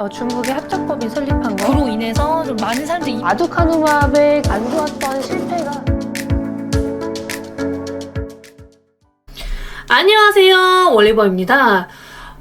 어, 중국의 합작법이 설립한 거. 그로 인해서 좀 많은 사람들이 아두카누밥의 안 좋았던 실패가 안녕하세요. 월리버입니다.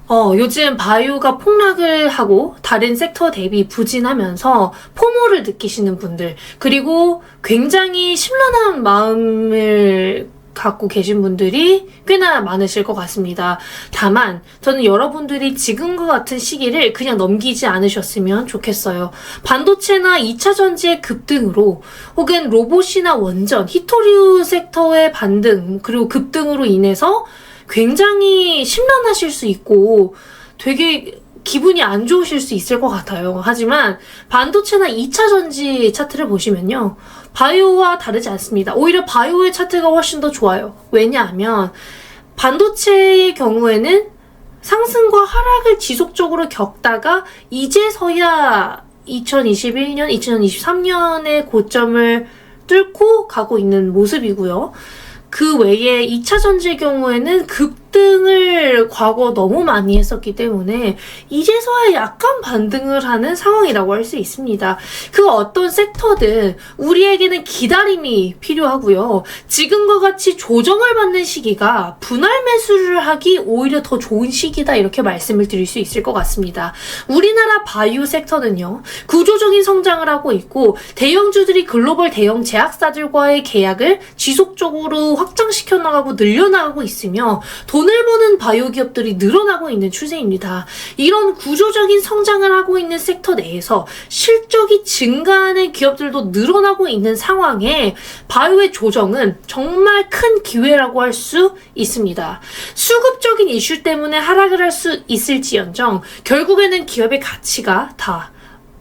어, 요즘 바이오가 폭락을 하고 다른 섹터 대비 부진하면서 포모를 느끼시는 분들, 그리고 굉장히 심란한 마음을 갖고 계신 분들이 꽤나 많으실 것 같습니다. 다만, 저는 여러분들이 지금과 같은 시기를 그냥 넘기지 않으셨으면 좋겠어요. 반도체나 2차 전지의 급등으로 혹은 로봇이나 원전, 히토류 섹터의 반등, 그리고 급등으로 인해서 굉장히 심란하실 수 있고 되게 기분이 안 좋으실 수 있을 것 같아요. 하지만 반도체나 2차 전지 차트를 보시면요. 바이오와 다르지 않습니다. 오히려 바이오의 차트가 훨씬 더 좋아요. 왜냐하면 반도체의 경우에는 상승과 하락을 지속적으로 겪다가 이제서야 2021년, 2023년의 고점을 뚫고 가고 있는 모습이고요. 그 외에 2차 전지의 경우에는 급 등을 과거 너무 많이 했었기 때문에 이제서야 약간 반등을 하는 상황이라고 할 수 있습니다. 그 어떤 섹터든 우리에게는 기다림이 필요하고요. 지금과 같이 조정을 받는 시기가 분할 매수를 하기 오히려 더 좋은 시기다 이렇게 말씀을 드릴 수 있을 것 같습니다. 우리나라 바이오 섹터는요. 구조적인 성장을 하고 있고 대형주들이 글로벌 대형 제약사들과의 계약을 지속적으로 확장시켜 나가고 늘려나가고 있으며 돈을 버는 바이오 기업들이 늘어나고 있는 추세입니다. 이런 구조적인 성장을 하고 있는 섹터 내에서 실적이 증가하는 기업들도 늘어나고 있는 상황에 바이오의 조정은 정말 큰 기회라고 할 수 있습니다. 수급적인 이슈 때문에 하락을 할 수 있을지언정 결국에는 기업의 가치가 다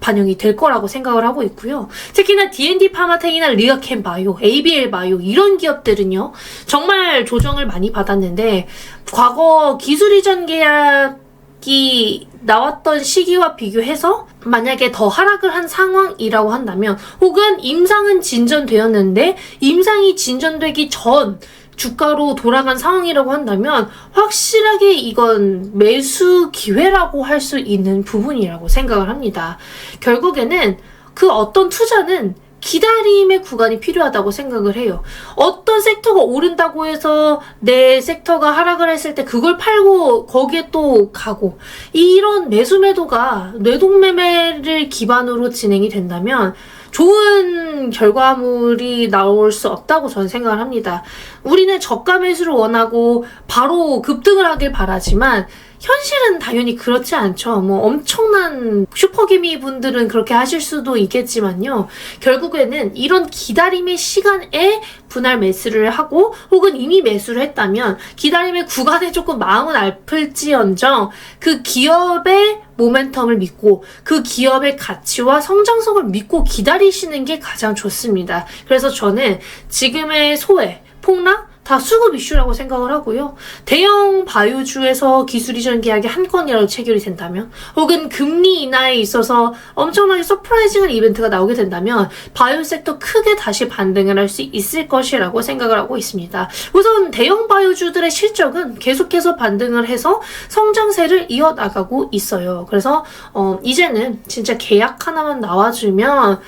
반영이 될 거라고 생각을 하고 있고요. 특히나 D&D 파마텍이나 리어캠 바이오, ABL 바이오 이런 기업들은요. 정말 조정을 많이 받았는데 과거 기술 이전 계약이 나왔던 시기와 비교해서 만약에 더 하락을 한 상황이라고 한다면 혹은 임상은 진전되었는데 임상이 진전되기 전 주가로 돌아간 상황이라고 한다면 확실하게 이건 매수 기회라고 할 수 있는 부분이라고 생각을 합니다. 결국에는 그 어떤 투자는 기다림의 구간이 필요하다고 생각을 해요. 어떤 섹터가 오른다고 해서 내 섹터가 하락을 했을 때 그걸 팔고 거기에 또 가고 이런 매수 매도가 뇌동매매를 기반으로 진행이 된다면 좋은 결과물이 나올 수 없다고 저는 생각을 합니다. 우리는 저가 매수를 원하고 바로 급등을 하길 바라지만 현실은 당연히 그렇지 않죠. 뭐 엄청난 슈퍼기미 분들은 그렇게 하실 수도 있겠지만요. 결국에는 이런 기다림의 시간에 분할 매수를 하고 혹은 이미 매수를 했다면 기다림의 구간에 조금 마음은 아플지언정 그 기업의 모멘텀을 믿고 그 기업의 가치와 성장성을 믿고 기다리시는 게 가장 좋습니다. 그래서 저는 지금의 소외, 폭락, 다 수급 이슈라고 생각을 하고요. 대형 바이오주에서 기술 이전 계약이 한 건이라도 체결이 된다면, 혹은 금리 인하에 있어서 엄청나게 서프라이징한 이벤트가 나오게 된다면, 바이오 섹터 크게 다시 반등을 할 수 있을 것이라고 생각을 하고 있습니다. 우선 대형 바이오주들의 실적은 계속해서 반등을 해서 성장세를 이어나가고 있어요. 그래서, 어, 이제는 진짜 계약 하나만 나와주면,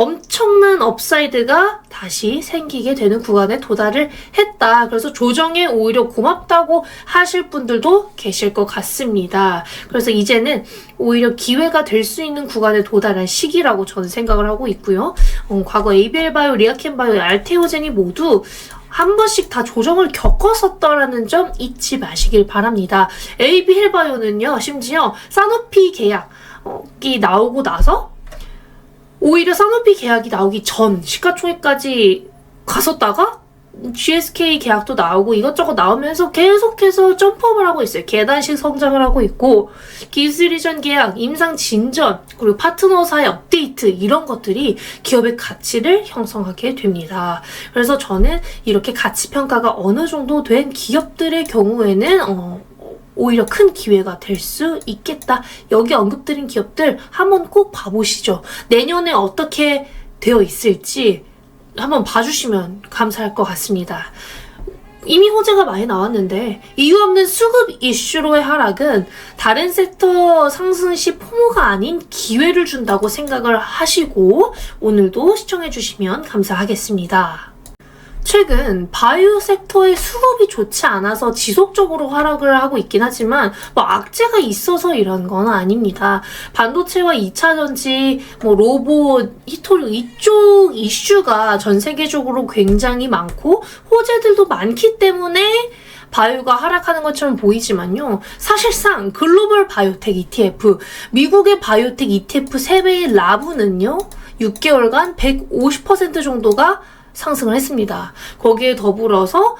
엄청난 업사이드가 다시 생기게 되는 구간에 도달을 했다. 그래서 조정에 오히려 고맙다고 하실 분들도 계실 것 같습니다. 그래서 이제는 오히려 기회가 될 수 있는 구간에 도달한 시기라고 저는 생각을 하고 있고요. 어, 과거 ABL 바이오, 리아켄 바이오, 알테오젠이 모두 한 번씩 다 조정을 겪었었다라는 점 잊지 마시길 바랍니다. ABL 바이오는요, 심지어 사노피 계약이 나오고 나서 오히려 산업비 계약이 나오기 전 시가총액까지 갔었다가 GSK 계약도 나오고 이것저것 나오면서 계속해서 점프업을 하고 있어요. 계단식 성장을 하고 있고 기술 이전 계약, 임상 진전, 그리고 파트너사의 업데이트 이런 것들이 기업의 가치를 형성하게 됩니다. 그래서 저는 이렇게 가치 평가가 어느 정도 된 기업들의 경우에는 어, 오히려 큰 기회가 될 수 있겠다. 여기 언급드린 기업들 한번 꼭 봐보시죠. 내년에 어떻게 되어 있을지 한번 봐주시면 감사할 것 같습니다. 이미 호재가 많이 나왔는데 이유 없는 수급 이슈로의 하락은 다른 섹터 상승 시 포모가 아닌 기회를 준다고 생각을 하시고 오늘도 시청해 주시면 감사하겠습니다. 최근 바이오 섹터의 수급이 좋지 않아서 지속적으로 하락을 하고 있긴 하지만 뭐 악재가 있어서 이런 건 아닙니다. 반도체와 2차 전지, 뭐 로봇, 히토류 이쪽 이슈가 전 세계적으로 굉장히 많고 호재들도 많기 때문에 바이오가 하락하는 것처럼 보이지만요. 사실상 글로벌 바이오텍 ETF, 미국의 바이오텍 ETF 3배의 라브는요. 6개월간 150% 정도가 상승을 했습니다. 거기에 더불어서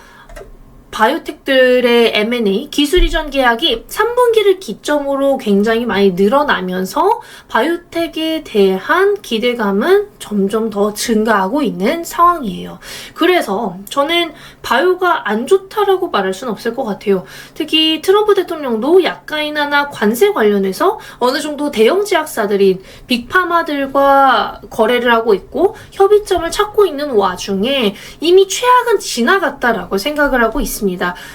바이오텍들의 M&A 기술 이전 계약이 3분기를 기점으로 굉장히 많이 늘어나면서 바이오텍에 대한 기대감은 점점 더 증가하고 있는 상황이에요. 그래서 저는 바이오가 안 좋다라고 말할 수는 없을 것 같아요. 특히 트럼프 대통령도 약간이나나 관세 관련해서 어느 정도 대형 제약사들인 빅파마들과 거래를 하고 있고 협의점을 찾고 있는 와중에 이미 최악은 지나갔다라고 생각을 하고 있습니다.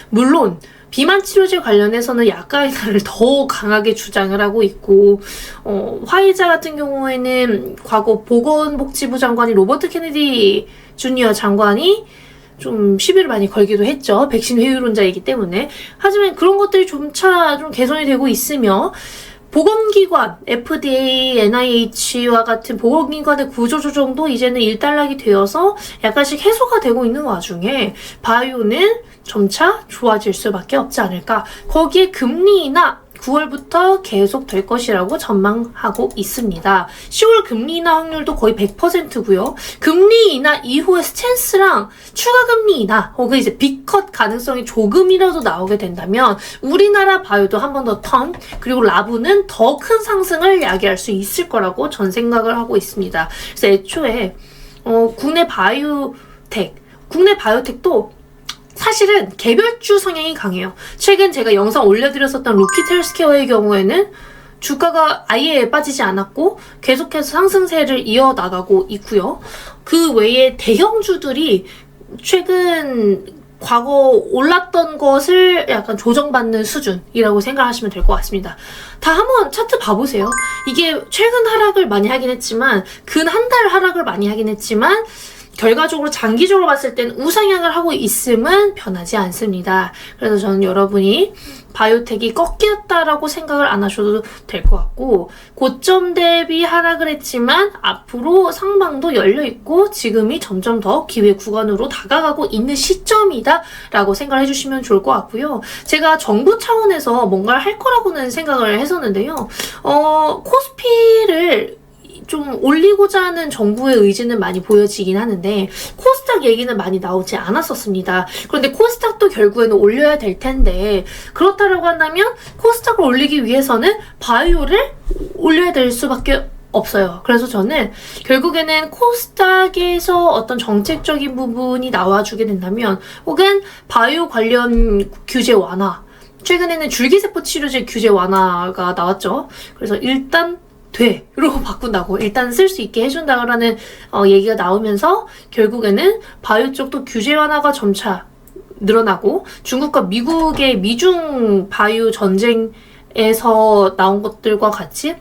물론 비만 치료제 관련해서는 약가인화를 더 강하게 주장을 하고 있고 어, 화이자 같은 경우에는 과거 보건복지부 장관이 로버트 케네디 주니어 장관이 좀 시비를 많이 걸기도 했죠. 백신 회유론자이기 때문에. 하지만 그런 것들이 점차 좀 개선이 되고 있으며 보건기관, FDA, NIH와 같은 보건기관의 구조조정도 이제는 일단락이 되어서 약간씩 해소가 되고 있는 와중에 바이오는 점차 좋아질 수밖에 없지 않을까. 거기에 금리 인하 9월부터 계속 될 것이라고 전망하고 있습니다. 10월 금리 인하 확률도 거의 100%고요. 금리 인하 이후의 스탠스랑 추가 금리 인하 혹은 이제 빅컷 가능성이 조금이라도 나오게 된다면 우리나라 바이오도 한 번 더 턴 그리고 라브는 더 큰 상승을 야기할 수 있을 거라고 전 생각을 하고 있습니다. 그래서 애초에 어, 국내 바이오텍 국내 바이오텍도 사실은 개별주 성향이 강해요. 최근 제가 영상 올려드렸었던 로키트 헬스케어의 경우에는 주가가 아예 빠지지 않았고 계속해서 상승세를 이어나가고 있고요. 그 외에 대형주들이 최근 과거 올랐던 것을 약간 조정받는 수준이라고 생각하시면 될 것 같습니다. 다 한번 차트 봐보세요. 이게 최근 하락을 많이 하긴 했지만 근 한 달 하락을 많이 하긴 했지만 결과적으로 장기적으로 봤을 땐 우상향을 하고 있음은 변하지 않습니다. 그래서 저는 여러분이 바이오텍이 꺾였다라고 생각을 안 하셔도 될 것 같고 고점 대비 하락을 했지만 앞으로 상방도 열려 있고 지금이 점점 더 기회 구간으로 다가가고 있는 시점이다라고 생각을 해주시면 좋을 것 같고요. 제가 정부 차원에서 뭔가를 할 거라고는 생각을 했었는데요. 어 코스피를 좀 올리고자 하는 정부의 의지는 많이 보여지긴 하는데 코스닥 얘기는 많이 나오지 않았었습니다. 그런데 코스닥도 결국에는 올려야 될 텐데 그렇다라고 한다면 코스닥을 올리기 위해서는 바이오를 올려야 될 수밖에 없어요. 그래서 저는 결국에는 코스닥에서 어떤 정책적인 부분이 나와주게 된다면 혹은 바이오 관련 규제 완화 최근에는 줄기세포 치료제 규제 완화가 나왔죠. 그래서 일단 돼로 바꾼다고 일단 쓸 수 있게 해준다라는 어, 얘기가 나오면서 결국에는 바이오 쪽도 규제 완화가 점차 늘어나고 중국과 미국의 미중 바이오 전쟁에서 나온 것들과 같이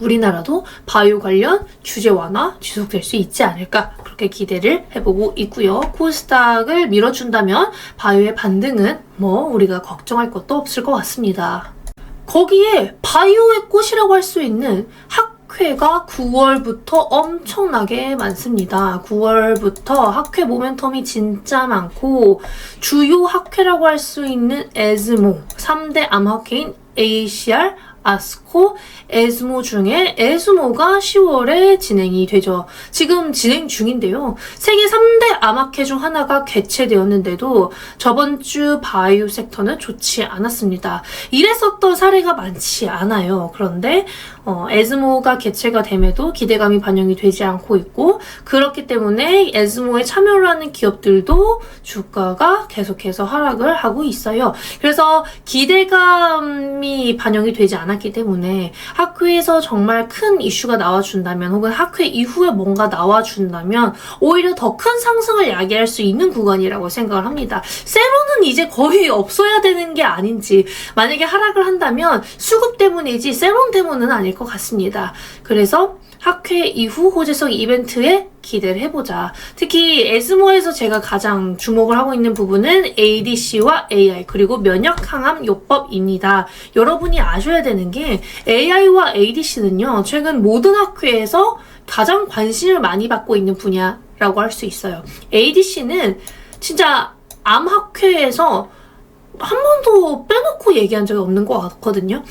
우리나라도 바이오 관련 규제 완화 지속될 수 있지 않을까 그렇게 기대를 해보고 있고요. 코스닥을 밀어준다면 바이오의 반등은 뭐 우리가 걱정할 것도 없을 것 같습니다. 거기에 바이오의 꽃이라고 할 수 있는 학회가 9월부터 엄청나게 많습니다. 9월부터 학회 모멘텀이 진짜 많고 주요 학회라고 할 수 있는 에즈모 3대 암학회인 ACR, 아스코, 에스모 중에 에스모가 10월에 진행이 되죠. 지금 진행 중인데요. 세계 3대 암학회 중 하나가 개최되었는데도 저번 주 바이오 섹터는 좋지 않았습니다. 이랬었던 사례가 많지 않아요. 그런데 어, 에즈모가 개최가 됨에도 기대감이 반영이 되지 않고 있고 그렇기 때문에 에즈모에 참여를 하는 기업들도 주가가 계속해서 하락을 하고 있어요. 그래서 기대감이 반영이 되지 않았기 때문에 학회에서 정말 큰 이슈가 나와준다면 혹은 학회 이후에 뭔가 나와준다면 오히려 더 큰 상승을 야기할 수 있는 구간이라고 생각을 합니다. 세로는 이제 거의 없어야 되는 게 아닌지 만약에 하락을 한다면 수급 때문이지 세론 때문은 아닐 것 같습니다. 그래서 학회 이후 호재석 이벤트에 기대를 해보자. 특히 에스모에서 제가 가장 주목을 하고 있는 부분은 ADC와 AI 그리고 면역 항암 요법입니다. 여러분이 아셔야 되는 게 AI와 ADC는요 최근 모든 학회에서 가장 관심을 많이 받고 있는 분야라고 할 수 있어요. ADC는 진짜 암학회에서 한 번도 빼놓고 얘기한 적이 없는 것 같거든요.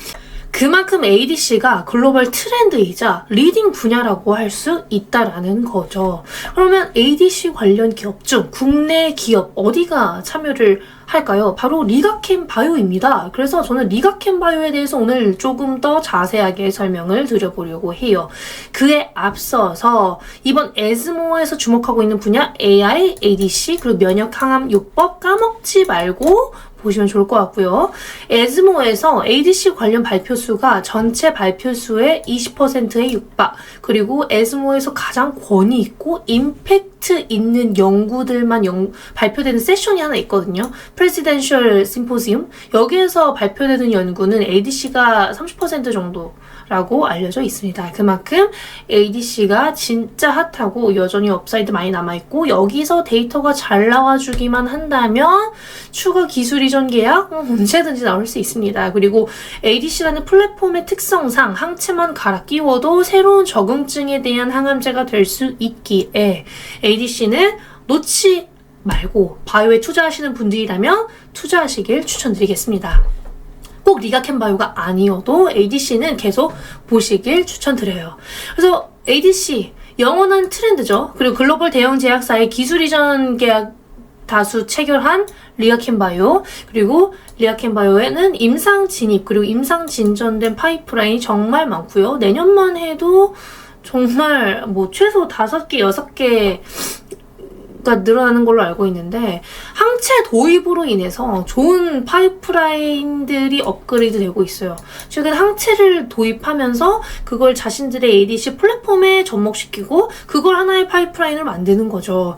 그만큼 ADC가 글로벌 트렌드이자 리딩 분야라고 할 수 있다라는 거죠. 그러면 ADC 관련 기업 중 국내 기업 어디가 참여를 할까요? 바로 리가캠 바이오입니다. 그래서 저는 리가캠 바이오에 대해서 오늘 조금 더 자세하게 설명을 드려보려고 해요. 그에 앞서서 이번 에즈모에서 주목하고 있는 분야 AI, ADC 그리고 면역 항암 요법 까먹지 말고 보시면 좋을 것 같고요. 에즈모에서 ADC 관련 발표 수가 전체 발표 수의 20%에 육박. 그리고 에즈모에서 가장 권위 있고 임팩트 있는 연구들만 연- 발표되는 세션이 하나 있거든요. 프레시덴셜 심포지움. 여기에서 발표되는 연구는 ADC가 30% 정도 라고 알려져 있습니다. 그만큼 ADC가 진짜 핫하고 여전히 업사이드 많이 남아있고 여기서 데이터가 잘 나와주기만 한다면 추가 기술 이전 계약 음, 언제든지 나올 수 있습니다. 그리고 ADC라는 플랫폼의 특성상 항체만 갈아 끼워도 새로운 적응증에 대한 항암제가 될 수 있기에 ADC는 놓지 말고 바이오에 투자하시는 분들이라면 투자하시길 추천드리겠습니다. 꼭 리가캠 바이오가 아니어도 ADC는 계속 보시길 추천드려요. 그래서 ADC 영원한 트렌드죠. 그리고 글로벌 대형 제약사의 기술 이전 계약 다수 체결한 리아켄 바이오 그리고 리아켄 바이오에는 임상 진입 그리고 임상 진전된 파이프라인이 정말 많고요. 내년만 해도 정말 뭐 최소 다섯 개 여섯 개 가 늘어나는 걸로 알고 있는데 항체 도입으로 인해서 좋은 파이프라인들이 업그레이드 되고 있어요. 최근 항체를 도입하면서 그걸 자신들의 ADC 플랫폼에 접목시키고 그걸 하나의 파이프라인을 만드는 거죠.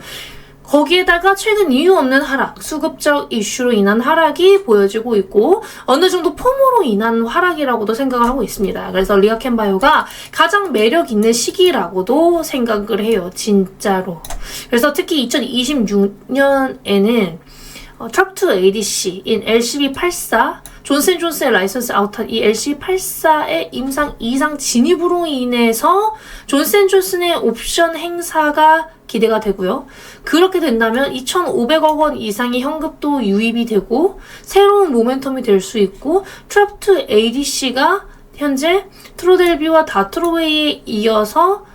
거기에다가 최근 이유 없는 하락, 수급적 이슈로 인한 하락이 보여지고 있고 어느 정도 폼으로 인한 하락이라고도 생각을 하고 있습니다. 그래서 리아켄바이오가 가장 매력 있는 시기라고도 생각을 해요. 진짜로. 그래서 특히 2026년에는 어, 트랍2 ADC인 LCB84 존슨존슨의 라이선스 아웃한 이 LC84의 임상 이상 진입으로 인해서 존슨존슨의 옵션 행사가 기대가 되고요. 그렇게 된다면 2,500억 원 이상의 현금도 유입이 되고 새로운 모멘텀이 될 수 있고 트랍2 ADC가 현재 트로델비와 다트로웨이에 이어서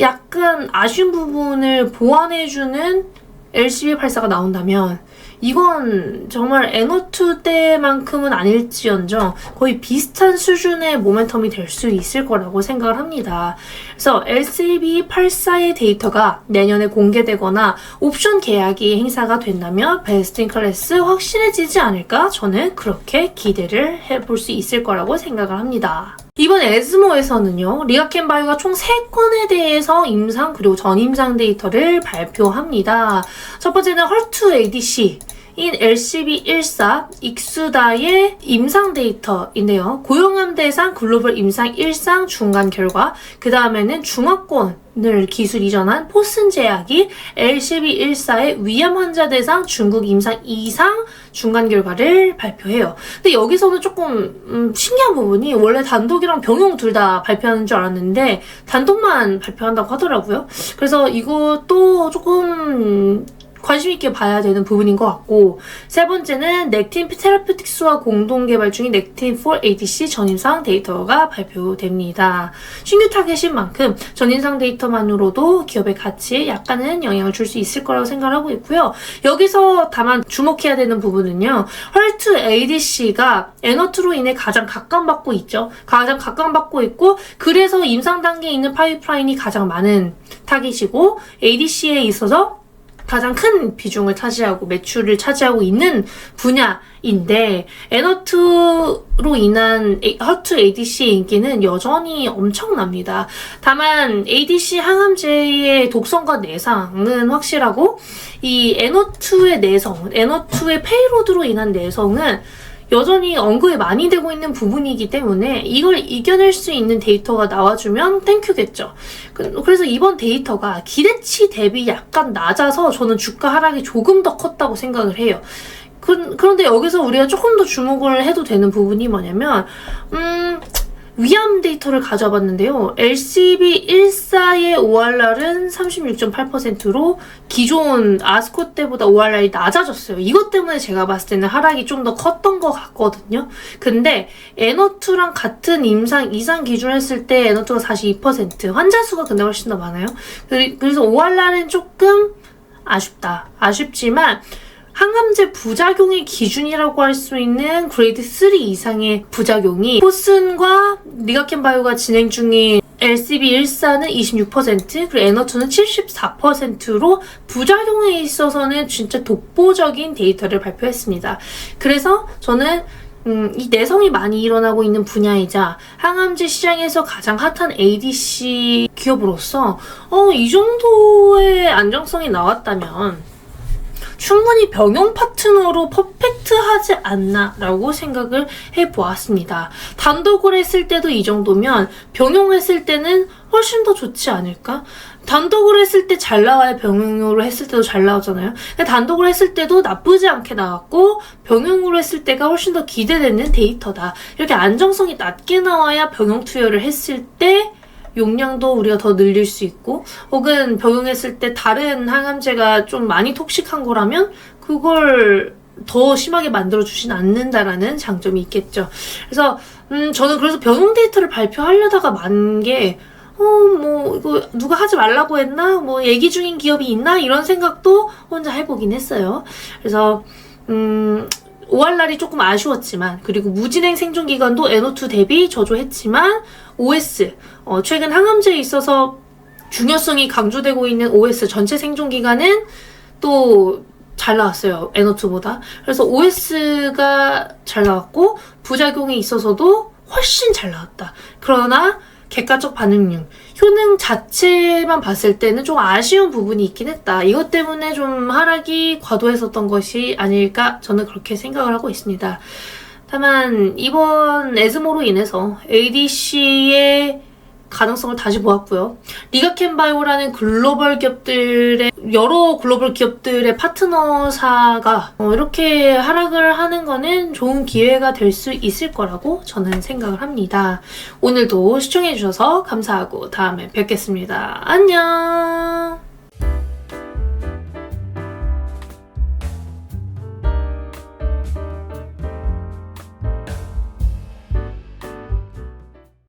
약간 아쉬운 부분을 보완해주는 LCB84가 나온다면 이건 정말 에노2 때만큼은 아닐지언정 거의 비슷한 수준의 모멘텀이 될 수 있을 거라고 생각을 합니다. 그래서 LCB84의 데이터가 내년에 공개되거나 옵션 계약이 행사가 된다면 베스트 인 클래스 확실해지지 않을까 저는 그렇게 기대를 해볼 수 있을 거라고 생각을 합니다. 이번 에스모에서는요, 리아켄 바이오가 총 3건에 대해서 임상 그리고 전임상 데이터를 발표합니다. 첫 번째는 헐투 ADC. 인 LCB14 익수다의 임상 데이터인데요. 고용암 대상 글로벌 임상 1상 중간 결과, 그 다음에는 중화권 을 기술 이전한 포슨 제약이 LCB14의 위암 환자 대상 중국 임상 2상 중간 결과를 발표해요. 근데 여기서는 조금 음, 신기한 부분이 원래 단독이랑 병용 둘 다 발표하는 줄 알았는데 단독만 발표한다고 하더라고요. 그래서 이것도 조금 관심 있게 봐야 되는 부분인 것 같고 세 번째는 넥틴 테라피틱스와 공동 개발 중인 넥틴 4 ADC 전임상 데이터가 발표됩니다. 신규 타겟인 만큼 전임상 데이터만으로도 기업의 가치에 약간은 영향을 줄 수 있을 거라고 생각하고 있고요. 여기서 다만 주목해야 되는 부분은요. 헐트 ADC가 에너트로 인해 가장 각광받고 있죠. 가장 각광받고 있고 그래서 임상 단계에 있는 파이프라인이 가장 많은 타깃이고 ADC에 있어서 가장 큰 비중을 차지하고 매출을 차지하고 있는 분야인데 에너트로 인한 허트 ADC의 인기는 여전히 엄청납니다. 다만 ADC 항암제의 독성과 내상은 확실하고 이 에너트의 내성, 에너트의 페이로드로 인한 내성은 여전히 언급이 많이 되고 있는 부분이기 때문에 이걸 이겨낼 수 있는 데이터가 나와주면 땡큐겠죠. 그- 그래서 이번 데이터가 기대치 대비 약간 낮아서 저는 주가 하락이 조금 더 컸다고 생각을 해요. 그, 그런데 여기서 우리가 조금 더 주목을 해도 되는 부분이 뭐냐면, 음, 위암 데이터를 가져봤는데요. LCB14의 ORR은 36.8%로 기존 아스코 때보다 ORR이 낮아졌어요. 이것 때문에 제가 봤을 때는 하락이 좀 더 컸던 것 같거든요. 근데 에너투랑 같은 임상 이상 기준을 했을 때 에너투가 42%, 환자 수가 근데 훨씬 더 많아요. 그리- 그래서 ORR은 조금 아쉽다. 아쉽지만 항암제 부작용의 기준이라고 할 수 있는 그레이드 3 이상의 부작용이 포슨과 리가켄바이오가 진행 중인 LCB14는 26%, 그리고 에너투는 74%로 부작용에 있어서는 진짜 독보적인 데이터를 발표했습니다. 그래서 저는 음, 이 내성이 많이 일어나고 있는 분야이자 항암제 시장에서 가장 핫한 ADC 기업으로서 어, 이 정도의 안정성이 나왔다면 충분히 병용 파트너로 퍼펙트하지 않나라고 생각을 해보았습니다. 단독을 했을 때도 이 정도면 병용했을 때는 훨씬 더 좋지 않을까? 단독을 했을 때 잘 나와야 병용으로 했을 때도 잘 나오잖아요. 단독을 했을 때도 나쁘지 않게 나왔고 병용으로 했을 때가 훨씬 더 기대되는 데이터다. 이렇게 안정성이 낮게 나와야 병용 투여를 했을 때 용량도 우리가 더 늘릴 수 있고 혹은 병용했을 때 다른 항암제가 좀 많이 톡식한 거라면 그걸 더 심하게 만들어 주진 않는다라는 장점이 있겠죠. 그래서 음 저는 그래서 병용 데이터를 발표하려다가 만게 어, 뭐, 이거 누가 하지 말라고 했나? 뭐, 얘기 중인 기업이 있나? 이런 생각도 혼자 해보긴 했어요. 그래서, 음, OR날이 조금 아쉬웠지만, 그리고 무진행 생존 기간도 NO2 대비 저조했지만, OS, 어, 최근 항암제에 있어서 중요성이 강조되고 있는 OS 전체 생존 기간은 또 잘 나왔어요. NO2보다. 그래서 OS가 잘 나왔고, 부작용이 있어서도 훨씬 잘 나왔다. 그러나, 객관적 반응률, 효능 자체만 봤을 때는 좀 아쉬운 부분이 있긴 했다. 이것 때문에 좀 하락이 과도했었던 것이 아닐까 저는 그렇게 생각을 하고 있습니다. 다만 이번 에즈모로 인해서 ADC의 가능성을 다시 보았고요. 리가켄바이오라는 글로벌 기업들의 여러 글로벌 기업들의 파트너사가 어, 이렇게 하락을 하는 거는 좋은 기회가 될 수 있을 거라고 저는 생각을 합니다. 오늘도 시청해주셔서 감사하고 다음에 뵙겠습니다. 안녕!